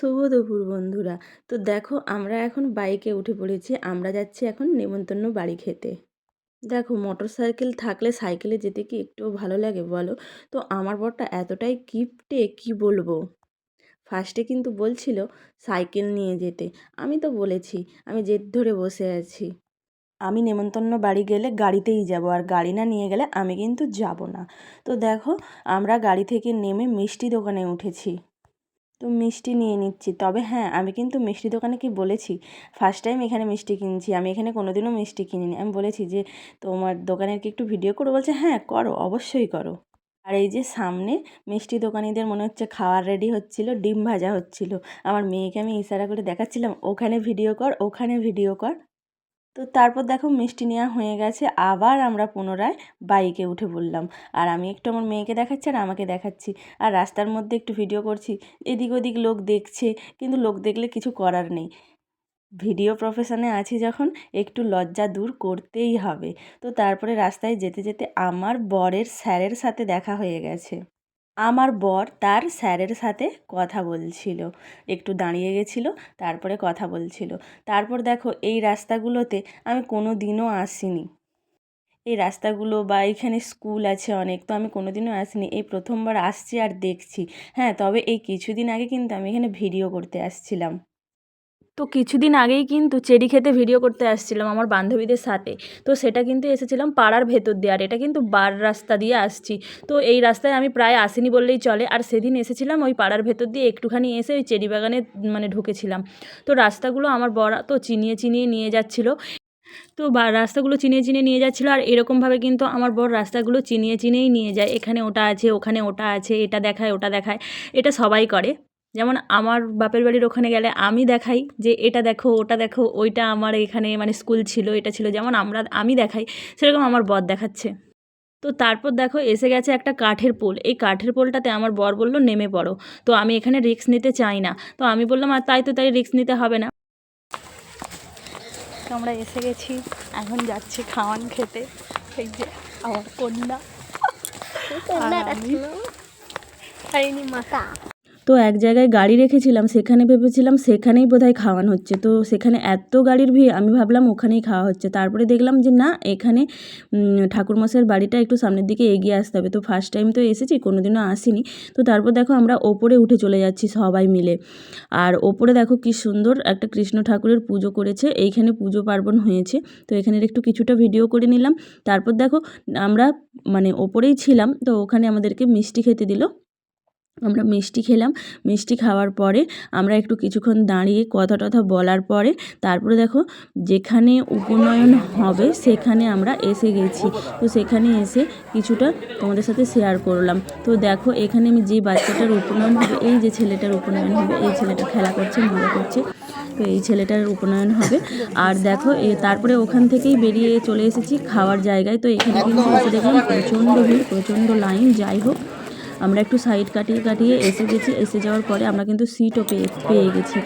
শুভ দুপুর বন্ধুরা। তো দেখো, আমরা এখন বাইকে উঠে পড়েছি। আমরা যাচ্ছি এখন নেমন্তন্ন বাড়ি খেতে। দেখো মোটর সাইকেল থাকলে সাইকেলে যেতে কি একটুও ভালো লাগে বলো? তো আমার বরটা এতটাই কিপটে, কি বলব? ফার্স্টে কিন্তু বলছিল সাইকেল নিয়ে যেতে। আমি তো বলেছি, আমি জেদ ধরে বসে আছি। আমি নেমন্তন্ন বাড়ি গেলে গাড়িতেই যাব, আর গাড়ি না নিয়ে গেলে আমি কিন্তু যাব না। তো দেখো, আমরা গাড়ি থেকে নেমে মিষ্টি দোকানে উঠেছি। তো মিষ্টি নিয়ে নিচ্ছি। তবে হ্যাঁ আমি কিন্তু মিষ্টি দোকানে কি বলেছি? ফার্স্ট টাইম এখানে মিষ্টি কিনছি। আমি এখানে কোনো দিনও মিষ্টি কিনিনি। আমি বলেছি যে, তোমার দোকানের কি একটু ভিডিও করো? বলছে হ্যাঁ করো, অবশ্যই করো। আর এই যে সামনে মিষ্টি দোকানিদের মনে হচ্ছে খাওয়ার রেডি হচ্ছিল, ডিম ভাজা হচ্ছিল। আমার মেয়েকে আমি ইশারা করে দেখাচ্ছিলাম, ওখানে ভিডিও কর, ওখানে ভিডিও কর। তো তারপর দেখো মিষ্টি নেওয়া হয়ে গেছে। আবার আমরা পুনরায় বাইকে উঠে পড়লাম। আর আমি একটু আমার মেয়েকে দেখাচ্ছি আর আমাকে দেখাচ্ছি। আর রাস্তার মধ্যে একটু ভিডিও করছি। এদিক ওদিক লোক দেখছে, কিন্তু লোক দেখলে কিছু করার নেই। ভিডিও প্রফেশনে আছি যখন, একটু লজ্জা দূর করতেই হবে। তো তারপরে রাস্তায় যেতে যেতে আমার বরের স্যারের সাথে দেখা হয়ে গেছে। আমার বর তার স্যারের সাথে কথা বলছিল। একটু দাঁড়িয়ে গেছিল, তারপরে কথা বলছিল। তারপর দেখো, এই রাস্তাগুলোতে আমি কোনো দিনও আসিনি। এই রাস্তাগুলো বা এইখানে স্কুল আছে অনেক, তো আমি কোনো দিনও আসিনি। এই প্রথমবার আসছি আর দেখছি। হ্যাঁ তবে এই কিছুদিন আগে কিন্তু আমি এখানে ভিডিও করতে আসছিলাম। তো কিছুদিন আগেই কিন্তু চেরি খেতে ভিডিও করতে আসছিলাম আমার বান্ধবীদের সাথে। তো সেটা কিন্তু এসেছিলাম পাড়ার ভেতর দিয়ে, আর এটা কিন্তু বার রাস্তা দিয়ে আসছি। তো এই রাস্তায় আমি প্রায় আসিনি বললেই চলে, আর সেদিন এসেছিলাম ওই পাড়ার ভেতর দিয়ে একটুখানি এসে ওই চেরি বাগানে মানে ঢুকেছিলাম। তো রাস্তাগুলো আমার বড় তো চিনিয়ে চিনিয়ে নিয়ে যাচ্ছিল। তো বা রাস্তাগুলো চিনিয়ে চিনিয়ে নিয়ে যাচ্ছিল, আর এরকমভাবে কিন্তু আমার বর রাস্তাগুলো চিনিয়ে চিনিয়েই নিয়ে যায়। এখানে ওটা আছে, ওখানে ওটা আছে, এটা দেখায়, ওটা দেখায়, এটা সবাই করে। যেমন আমার বাপের বাড়ির ওখানে গেলে আমি দেখাই যে এটা দেখো ওটা দেখো ওইটা আমার এখানে মানে স্কুল ছিল এটা ছিল যেমন আমরা আমি দেখাই সেরকম আমার বর দেখাচ্ছে। তো তারপর দেখো এসে গেছে একটা কাঠের পোল এই কাঠের পোলটাতে আমার বর বলল নেমে পড়ো। তো আমি এখানে রিস্ক নিতে চাই না। তো আমি বললাম আর তাই তো তাই রিস্ক নিতে হবে না। তো আমরা এসে গেছি এখন যাচ্ছি খাওয়ান খেতে এই যে আমার কন্যা। আমি মাথা তো এক জায়গায় গাড়ি রেখেছিলাম, সেখানে ভেবেছিলাম সেখানেই বোধহয় খাওয়ানো হচ্ছে। তো সেখানে এত গাড়ির ভিড়, আমি ভাবলাম ওখানেই খাওয়া হচ্ছে। তারপরে দেখলাম যে না, এখানে ঠাকুরমশাইয়ের বাড়িটা একটু সামনের দিকে এগিয়ে আসতে হবে। তো ফার্স্ট টাইম তো এসেছি কোনো দিনও আসিনি। তো তারপর দেখো আমরা ওপরে উঠে চলে যাচ্ছি সবাই মিলে। আর ওপরে দেখো কি সুন্দর একটা কৃষ্ণ ঠাকুরের পুজো করেছে, এইখানে পুজো পার্বণ হয়েছে। তো এখানের একটু কিছুটা ভিডিও করে নিলাম। তারপর দেখো, আমরা মানে ওপরেই ছিলাম, তো ওখানে আমাদেরকে মিষ্টি খেতে দিল। আমরা মিষ্টি খেলাম। মিষ্টি খাওয়ার পরে আমরা একটু কিছুক্ষণ দাঁড়িয়ে কথা টথা বলার পরে তারপরে দেখো যেখানে উপনয়ন হবে সেখানে আমরা এসে গেছি। তো সেখানে এসে কিছুটা তোমাদের সাথে শেয়ার করলাম। তো দেখো এখানে আমি যে বাচ্চাটার উপনয়ন হবে, এই যে ছেলেটার উপনয়ন হবে, এই ছেলেটা খেলা করছে মজা করছে। তো এই ছেলেটার উপনয়ন হবে। আর দেখো এ তারপরে ওখান থেকেই বেরিয়ে চলে এসেছি খাওয়ার জায়গায়। তো এখানে কিন্তু এসে দেখলাম প্রচণ্ড ভিড়, প্রচণ্ড লাইন। যাই হোক আমরা একটু সাইড কাটিয়ে কাটিয়ে এসে গেছি। এসে যাওয়ার পরে আমরা কিন্তু সিটও পেয়ে পেয়ে গেছি।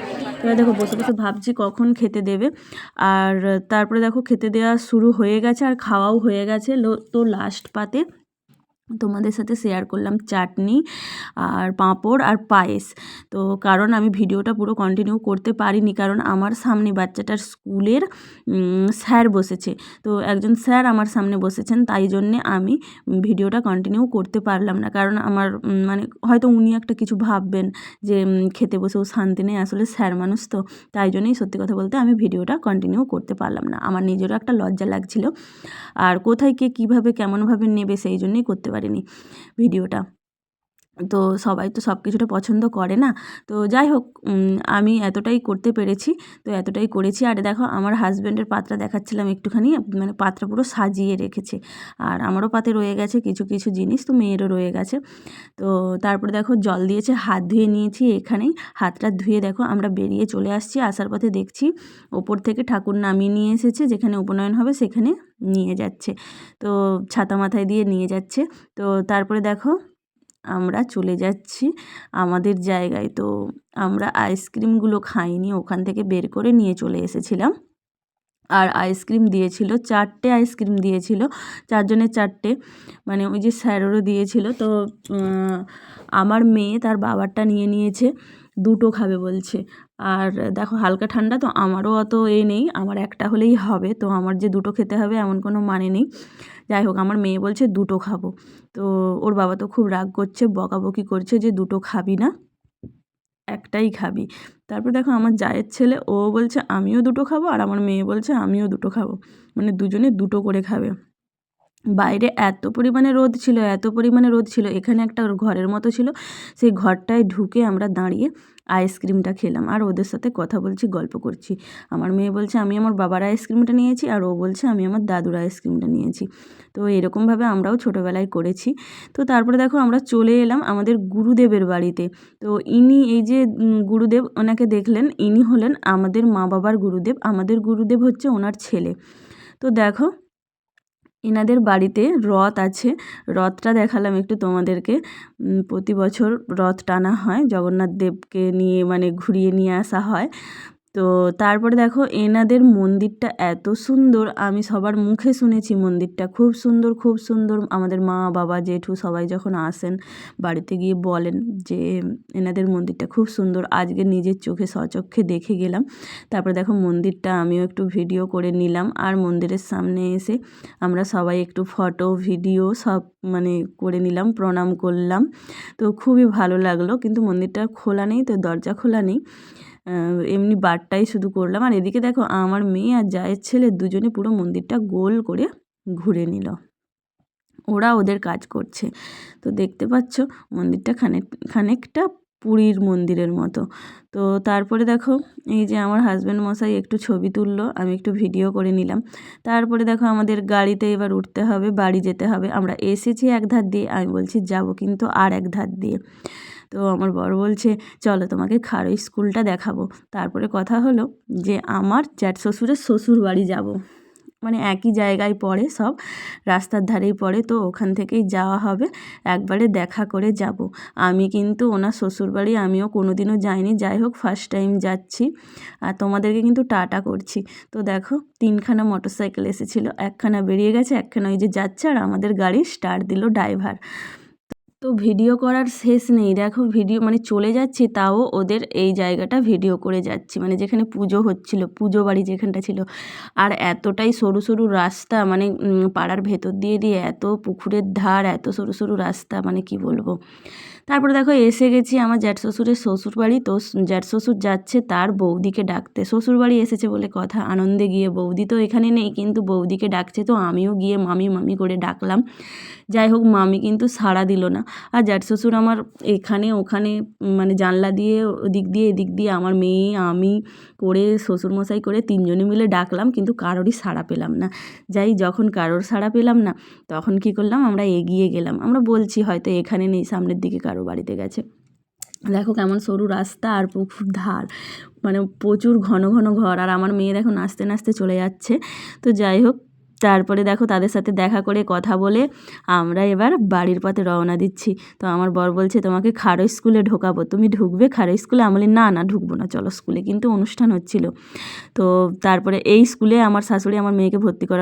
এবার দেখো, বসে বসে ভাবছি কখন খেতে দেবে। আর তারপরে দেখো, খেতে দেওয়া শুরু হয়ে গেছে আর খাওয়াও হয়ে গেছে। তো লাস্ট পাতে তোমাদের সাথে শেয়ার করলাম চাটনি আর পাঁপড় আর পায়েস। তো কারণ আমি ভিডিওটা পুরো কন্টিনিউ করতে পারিনি, কারণ আমার সামনে বাচ্চাটার স্কুলের স্যার বসেছে। তো একজন স্যার আমার সামনে বসেছেন, তাই জন্যে আমি ভিডিওটা কন্টিনিউ করতে পারলাম না। কারণ আমার মানে হয়তো উনি একটা কিছু ভাববেন যে খেতে বসেও শান্তি নেই, আসলে স্যার মানুষ তো। তাই জন্যই সত্যি কথা বলতে আমি ভিডিওটা কন্টিনিউ করতে পারলাম না। আমার নিজেরও একটা লজ্জা লাগছিল। আর কোথায় কে কীভাবে কেমনভাবে নেবে সেই জন্যই করতে পারিনি ভিডিওটা। তো সবাই তো সব কিছুটা পছন্দ করে না। তো যাই হোক আমি এতটাই করতে পেরেছি, তো এতটাই করেছি। আর দেখো, আমার হাজব্যান্ডের পাত্রা দেখাচ্ছিলাম একটুখানি মানে পাত্রা পুরো সাজিয়ে রেখেছে। আর আমারও পাতে রয়ে গেছে কিছু কিছু জিনিস, তো মেয়েরও রয়ে গেছে। তো তারপরে দেখো, জল দিয়েছে, হাত ধুয়ে নিয়েছি এখানেই। হাতটা ধুয়ে দেখো, আমরা বেরিয়ে চলে আসছি, আসার পথে দেখছি ওপর থেকে ঠাকুর নামিয়ে নিয়ে এসেছে, যেখানে উপনয়ন হবে সেখানে নিয়ে যাচ্ছে। তো ছাতা মাথায় দিয়ে নিয়ে যাচ্ছে। তো তারপরে দেখো আমরা চলে যাচ্ছি আমাদের জায়গায়। তো আমরা আইসক্রিমগুলো খাইনি, ওখান থেকে বের করে নিয়ে চলে এসেছিলাম। আর আইসক্রিম দিয়েছিল, চারটে আইসক্রিম দিয়েছিল, চারজনের চারটে। মানে ওই যে স্যারেরও দিয়েছিল। তো আমার মেয়ে তার বাবারটা নিয়ে নিয়েছে। দুটো খাবে বলছে। আর দেখো হালকা ঠান্ডা তো আমারও অত এ নেই, আমার একটা হলেই হবে। তো আমার যে দুটো খেতে হবে এমন কোনো মানে নেই। যাই হোক, আমার মেয়ে বলছে দুটো খাব। তো ওর বাবা তো খুব রাগ করছে, বকাবকি করছে যে দুটো খাবি না, একটাই খাবি। তারপর দেখো আমার জায়ের ছেলে, ও বলছে আমিও দুটো খাব আর আমার মেয়ে বলছে আমিও দুটো খাব। মানে দুজনে দুটো করে খাবে। বাইরে এত পরিমাণে রোদ ছিল, এত পরিমাণে রোদ ছিল, এখানে একটা ঘরের মতো ছিল। সেই ঘরটায় ঢুকে আমরা দাঁড়িয়ে আইসক্রিমটা খেলাম আর ওদের সাথে কথা বলছি, গল্প করছি। আমার মেয়ে বলছে, আমি আমার বাবার আইসক্রিমটা নিয়েছি আর ও বলছে, আমি আমার দাদুর আইসক্রিমটা নিয়েছি তো এরকমভাবে আমরাও ছোটোবেলায় করেছি। তো তারপরে দেখো আমরা চলে এলাম আমাদের গুরুদেবের বাড়িতে। তো ইনি এই যে গুরুদেব ওনাকে দেখলেন, ইনি হলেন আমাদের মা বাবার গুরুদেব। আমাদের গুরুদেব হচ্ছে ওনার ছেলে। তো দেখো এনাদের বাড়িতে রথ আছে। রথটা দেখালাম একটু তোমাদেরকে। প্রতি বছর রথ টানা হয়। জগন্নাথ দেবকে নিয়ে মানে ঘুরিয়ে নিয়ে আসা হয়। তো তারপরে দেখো এনাদের মন্দিরটা এত সুন্দর, আমি সবার মুখে শুনেছি মন্দিরটা খুব সুন্দর খুব সুন্দর। আমাদের মা, বাবা, জেঠু সবাই যখন আসেন, বাড়িতে গিয়ে বলেন যে এনাদের মন্দিরটা খুব সুন্দর। আজকে নিজের চোখে সচক্ষে দেখে গেলাম। তারপরে দেখো মন্দিরটা আমিও একটু ভিডিও করে নিলাম। আর মন্দিরের সামনে এসে আমরা সবাই একটু ফটো ভিডিও সব মানে করে নিলাম, প্রণাম করলাম। তো খুবই ভালো লাগল। কিন্তু মন্দিরটা খোলা নেই, তো দরজা খোলা নেই। এমনি বারটাই শুধু করলাম। আর এদিকে দেখো, আমার মেয়ে আর জায়ের ছেলে দুজনে পুরো মন্দিরটা গোল করে ঘুরে নিল। ওরা ওদের কাজ করছে। তো দেখতে পাচ্ছ, মন্দিরটা খানিক, খানিকটা পুরীর মন্দিরের মতো। তো তারপরে দেখো, এই যে আমার হাজব্যান্ড মশাই একটু ছবি তুললো, আমি একটু ভিডিও করে নিলাম। তারপরে দেখো, আমাদের গাড়িতে এবার উঠতে হবে, বাড়ি যেতে হবে। আমরা এসেছি এক ধার দিয়ে, আমি বলছি যাব কিন্তু আর এক ধার দিয়ে। তো আমার বর বলছে, চলো তোমাকে খারই স্কুলটা দেখাবো। তারপরে কথা হলো যে, আমার জ্যাঠ শ্বশুরের শ্বশুর বাড়ি যাব। মানে একই জায়গায় পড়ে সব, রাস্তার ধারেই পড়ে, তো ওখান থেকেই যাওয়া হবে, একবারে দেখা করে যাব। আমি কিন্তু ওনার শ্বশুরবাড়ি আমিও কোনো দিনও যাইনি, যাই হোক ফার্স্ট টাইম যাচ্ছি। আর তোমাদেরকে কিন্তু টাটা করছি। তো দেখো, তিনখানা মোটর সাইকেল এসেছিল, একখানা বেরিয়ে গেছে, একখানা ওই যে যাচ্ছে, আর আমাদের গাড়ি স্টার্ট দিল ড্রাইভার তো ভিডিও করার শেষ নেই। দেখো ভিডিও মানে চলে যাচ্ছি, তাও ওদের এই জায়গাটা ভিডিও করে যাচ্ছি। মানে যেখানে পুজো হচ্ছিল, পুজো বাড়ি যেখানটা ছিল। আর এতটাই সরু সরু রাস্তা মানে পাড়ার ভেতর দিয়ে দিয়ে এত পুকুরের ধার, এত সরু সরু রাস্তা মানে কি বলব? তারপরে দেখো এসে গেছি আমার জ্যাঠ শ্বশুরের শ্বশুর বাড়ি তো জ্যাঠ শ্বশুর যাচ্ছে তার বৌদিকে ডাকতে। শ্বশুর বাড়ি এসেছে বলে কথা, আনন্দে গিয়ে। বৌদি তো এখানে নেই, কিন্তু বৌদিকে ডাকছে। তো আমিও গিয়ে মামি মামি করে ডাকলাম। যাই হোক, মামি কিন্তু সাড়া দিল না। আর জ্যাঠ শ্বশুর আমার এখানে ওখানে মানে জানলা দিয়ে, ওদিক দিয়ে, এদিক দিয়ে, আমার মেয়ে, আমি করে, শ্বশুরমশাই করে তিনজনে মিলে ডাকলাম, কিন্তু কারোরই সাড়া পেলাম না। যাই, যখন কারোর সাড়া পেলাম না, তখন কি করলাম, আমরা এগিয়ে গেলাম। আমরা বলছি, হয়তো এখানে নেই, সামনের দিকে কারও বাড়িতে গেছে। দেখো কেমন সরু রাস্তা আর পুকুর ধার। মানে প্রচুর ঘন ঘন ঘর, আর আমার মেয়ে দেখো নাচতে নাচতে চলে যাচ্ছে। তো যাই হোক তারপরে দেখো তাদের সাথে দেখা করে কথা বলে আমরা এবার বাড়ির পথে রওনা দিচ্ছি। তো আমার বর বলছে, তোমাকে খারো স্কুলে ঢোকাবো। তুমি ঢুকবে খারো স্কুলে? আমি না না, ঢুকবো না। চলো, স্কুলে কিন্তু অনুষ্ঠান হচ্ছিল। তো তারপরে এই স্কুলে আমার শাশুড়ি আমার মেয়েকে ভর্তি করা